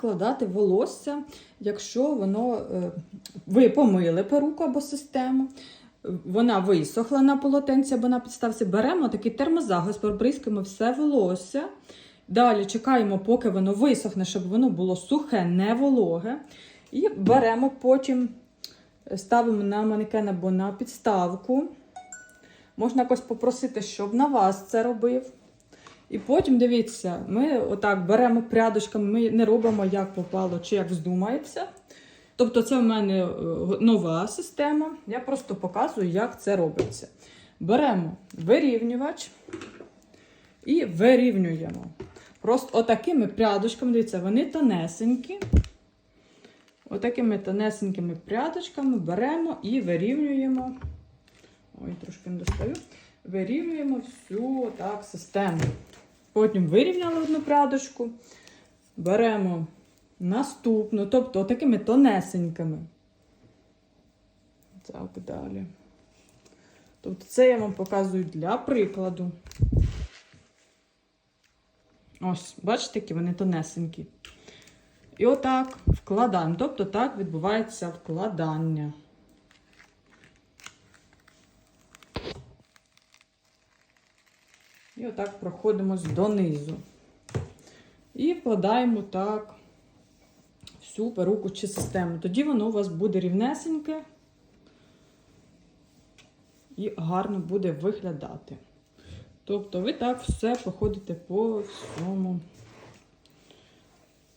вкладати волосся, якщо воно е, ви помили перуку або систему. Вона висохла на полотенці або на підставці. Беремо такий термозахист, пробризкаємо все волосся. Далі чекаємо, поки воно висохне, щоб воно було сухе, не вологе. І беремо потім, ставимо на манекен або на підставку. Можна якось попросити, щоб на вас це робив. І потім дивіться, ми отак беремо прядочками, ми не робимо як попало чи як вздумається. Тобто, це в мене е, нова система. Я просто показую, як це робиться. Беремо вирівнювач і вирівнюємо. Просто отакими прядочками, дивіться, вони тонесенькі. Отакими тонесенькими прядочками беремо і вирівнюємо. Ой, трошки не достаю. Вирівнюємо всю так систему. Потім вирівняли одну прядочку, беремо наступну, тобто такими тонесенькими. Так далі. Тобто це я вам показую для прикладу. Ось, бачите, які вони тонесенькі. І отак вкладаємо. Тобто так відбувається вкладання. І отак проходимось донизу. І вкладаємо так всю перуку чи систему. Тоді воно у вас буде рівнесеньке і гарно буде виглядати. Тобто ви так все проходите по всьому,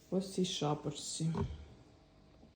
по всій шапочці.